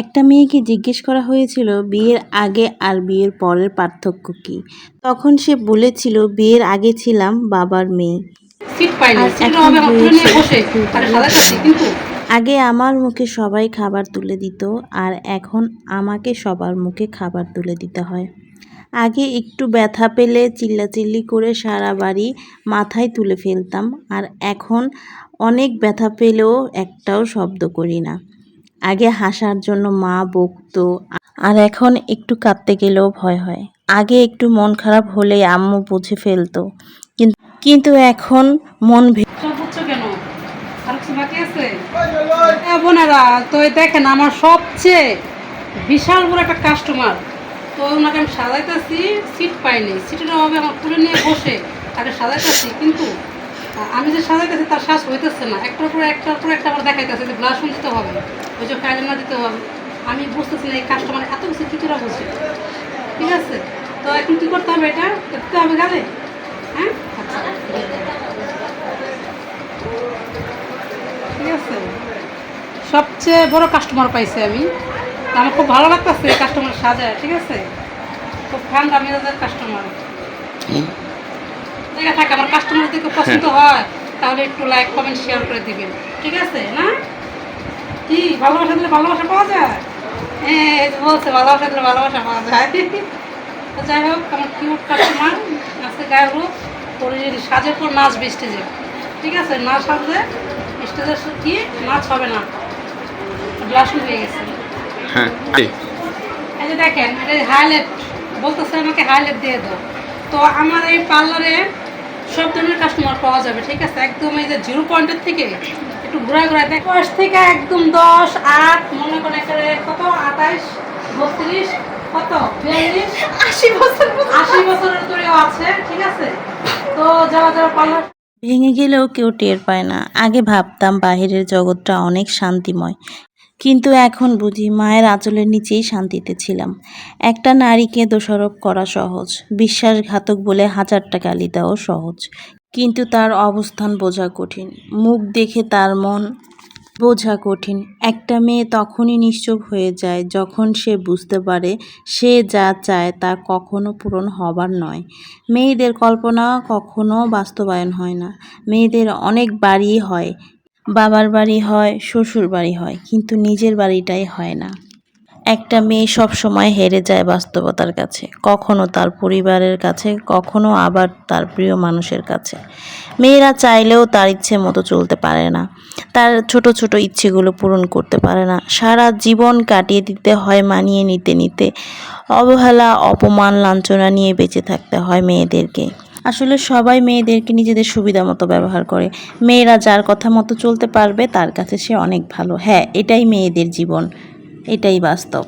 একটা মেয়েকে জিজ্ঞেস করা হয়েছিল বিয়ের আগে আর বিয়ের পরের পার্থক্য কী? তখন সে বলেছিল বিয়ের আগে ছিলাম বাবার মেয়ে। আগে আমার মুখে সবাই খাবার তুলে দিত আর এখন আমাকে সবার মুখে খাবার তুলে দিতে হয়। আগে একটু ব্যথা পেলে চিল্লাচিল্লি করে সারা বাড়ি মাথায় তুলে ফেলতাম আর এখন অনেক ব্যথা পেলেও একটাও শব্দ করি না। আগে হাসার জন্য মা বকতো। আর এখন একটু কাঁদতে গেলেও ভয় হয়। আগে একটু মন খারাপ হলে আম্মু বুঝে ফেলতো। কিন্তু এখন মন দেখেন আমার সবচেয়ে বিশাল বড় একটা কাস্টমার তো ওনাকে আমি সাজাইতেছি সিট পাইনি। সিটের অভাবে আমার তুলে নিয়ে বসে তাকে সাজাইতেছি, কিন্তু আমি যে সাজাইতেছি তার শ্বাস হইতেছে না। একটার পর একটার পর একটা আমার দেখাইতেছে যে ব্লাশ দিতে হবে। ওই যে ফ্যালেনা দিতে হবে আমি বুঝতেছি না এই কাস্টমার এত কিছু কী করে বুঝে ঠিক আছে? তো এখন কী করতে হবে এটা? করতে হবে গালে? হ্যাঁ? আচ্ছা। ঠিক আছে। সবচেয়ে বড় কাস্টমার পাইছি আমি। আমার খুব ভালো লাগতেছে কাস্টমার সাজায় ঠিক আছে? খুব ঠান্ডা মেজাজের কাস্টমার দেখা থাকে আমার কাস্টমার যদি পছন্দ হয়। তাহলে একটু লাইক কমেন্ট শেয়ার করে দিবেন। ঠিক আছে না? কি ভালোবাসা দিলে ভালোবাসা পাওয়া যায়? হ্যাঁ বলছে ভালোবাসা দিলে ভালোবাসা পাওয়া যায়। তো যাই হোক আমার কিউট কাস্টমার আজকে রূপ তোর সাজের পর নাচবে স্টেজে ঠিক আছে না সাজলে স্টেজে কি? নাচ হবে না। ব্লাশ হয়ে গেছে। হ্যাঁ এই, এই যে দেখেন এটা হাইলাইট বলতেছে আমাকে হাইলাইট দিয়ে দাও। তো আমার এই পার্লারে সব ধরনের কাস্টমার পাওয়া যাবে ঠিক আছে? একদম এই যে জিরো পয়েন্টের থেকে। থেকে একদম দশ আট মনে করে কত? আঠাইশ বত্রিশ কত? বিয়াল্লিশ? আশি বছর আশি বছরের দূরেও আছে ঠিক আছে? তো যারা যারা পার্লার ভেঙে গেলেও কেউ টের পায় না। আগে ভাবতাম বাহিরের জগৎটা অনেক শান্তিময়। কিন্তু এখন বুঝি মায়ের আঁচলের নিচেই শান্তিতে ছিলাম। একটা নারীকে দোষারোপ করা সহজ। বিশ্বাসঘাতক বলে হাজারটা গালি দেওয়াও সহজ। কিন্তু তার অবস্থান বোঝা কঠিন। মুখ দেখে তার মন বোঝা কঠিন। একটা মেয়ে তখনই নিশ্চুপ হয়ে যায় যখন সে বুঝতে পারে সে যা চায় তা কখনো পূরণ হবার নয়। মেয়েদের কল্পনা কখনো বাস্তবায়ন হয় না। মেয়েদের অনেক বাড়ি হয়, বাবার বাড়ি হয় শ্বশুর বাড়ি হয়, কিন্তু নিজের বাড়িটাই হয় না। একটা মেয়ে সব সময় হেরে যায় বাস্তবতার কাছে, কখনো তার পরিবারের কাছে, কখনো আবার তার প্রিয় মানুষের কাছে। মেয়েরা চাইলেও তার ইচ্ছে মতো চলতে পারে না, তার ছোট ছোট ইচ্ছেগুলো পূরণ করতে পারে না। সারা জীবন কাটিয়ে দিতে হয়, মানিয়ে নিতে নিতে অবহেলা, অপমান, লাঞ্ছনা নিয়ে বেঁচে থাকতে হয় মেয়েদেরকে। আসলে সবাই মেয়েদেরকে নিজেদের সুবিধা মতো ব্যবহার করে। মেয়েরা যার কথা মতো চলতে পারবে, তার কাছে সে অনেক ভালো। হ্যাঁ এটাই মেয়েদের জীবন। এটাই বাস্তব।